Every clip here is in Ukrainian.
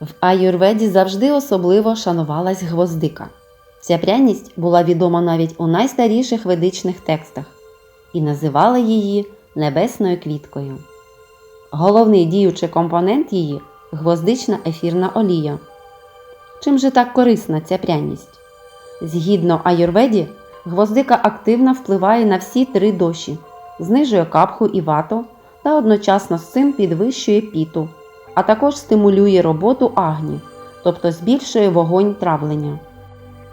В аюрведі завжди особливо шанувалась гвоздика. Ця пряність була відома навіть у найстаріших ведичних текстах і називали її небесною квіткою. Головний діючий компонент її гвоздична ефірна олія. Чим же так корисна ця пряність? Згідно аюрведі, гвоздика активно впливає на всі три доші, знижує капху і вату та одночасно з цим підвищує піту, а також стимулює роботу агні, тобто збільшує вогонь травлення.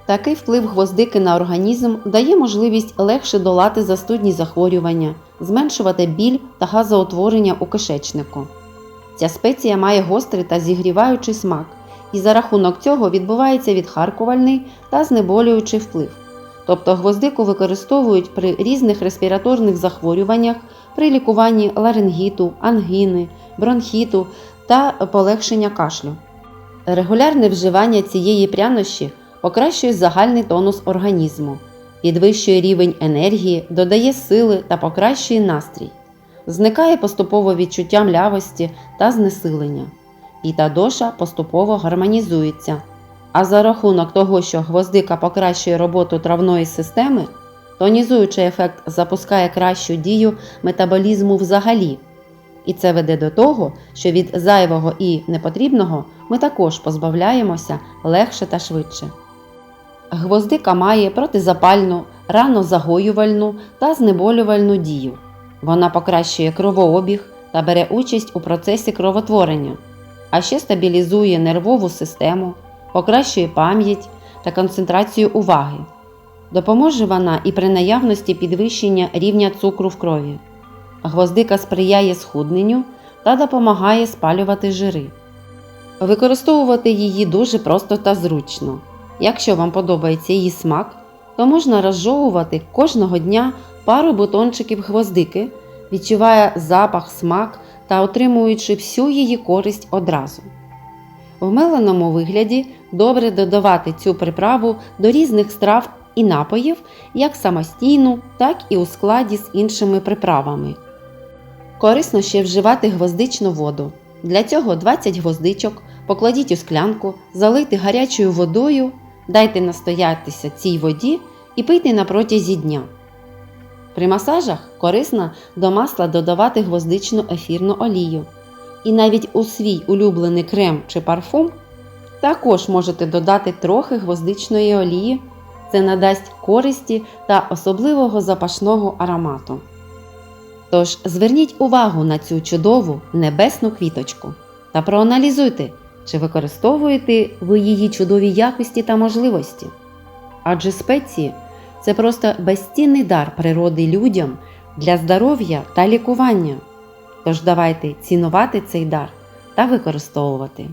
Такий вплив гвоздики на організм дає можливість легше долати застудні захворювання, зменшувати біль та газоутворення у кишечнику. Ця спеція має гострий та зігріваючий смак, і за рахунок цього відбувається відхаркувальний та знеболюючий вплив. Тобто гвоздику використовують при різних респіраторних захворюваннях, при лікуванні ларингіту, ангіни, бронхіту та полегшення кашлю. Регулярне вживання цієї прянощі покращує загальний тонус організму, підвищує рівень енергії, додає сили та покращує настрій. Зникає поступово відчуття млявості та знесилення. Піта доша поступово гармонізується. А за рахунок того, що гвоздика покращує роботу травної системи, тонізуючий ефект запускає кращу дію метаболізму взагалі. І це веде до того, що від зайвого і непотрібного ми також позбавляємося легше та швидше. Гвоздика має протизапальну, ранозагоювальну та знеболювальну дію. Вона покращує кровообіг та бере участь у процесі кровотворення, а ще стабілізує нервову систему, покращує пам'ять та концентрацію уваги. Допоможе вона і при наявності підвищення рівня цукру в крові. Гвоздика сприяє схудненню та допомагає спалювати жири. Використовувати її дуже просто та зручно. Якщо вам подобається її смак, то можна розжовувати кожного дня пару бутончиків гвоздики, відчуває запах, смак та отримуючи всю її користь одразу. В меленому вигляді добре додавати цю приправу до різних страв і напоїв як самостійну, так і у складі з іншими приправами. Корисно ще вживати гвоздичну воду. Для цього 20 гвоздичок покладіть у склянку, залийте гарячою водою, дайте настоятися цій воді і пийте на протязі дня. При масажах корисно до масла додавати гвоздичну ефірну олію. І навіть у свій улюблений крем чи парфум також можете додати трохи гвоздичної олії. Це надасть користі та особливого запашного аромату. Тож зверніть увагу на цю чудову небесну квіточку та проаналізуйте, чи використовуєте ви її чудові якості та можливості. Адже спеції це просто безцінний дар природи людям для здоров'я та лікування. Тож давайте цінувати цей дар та використовувати.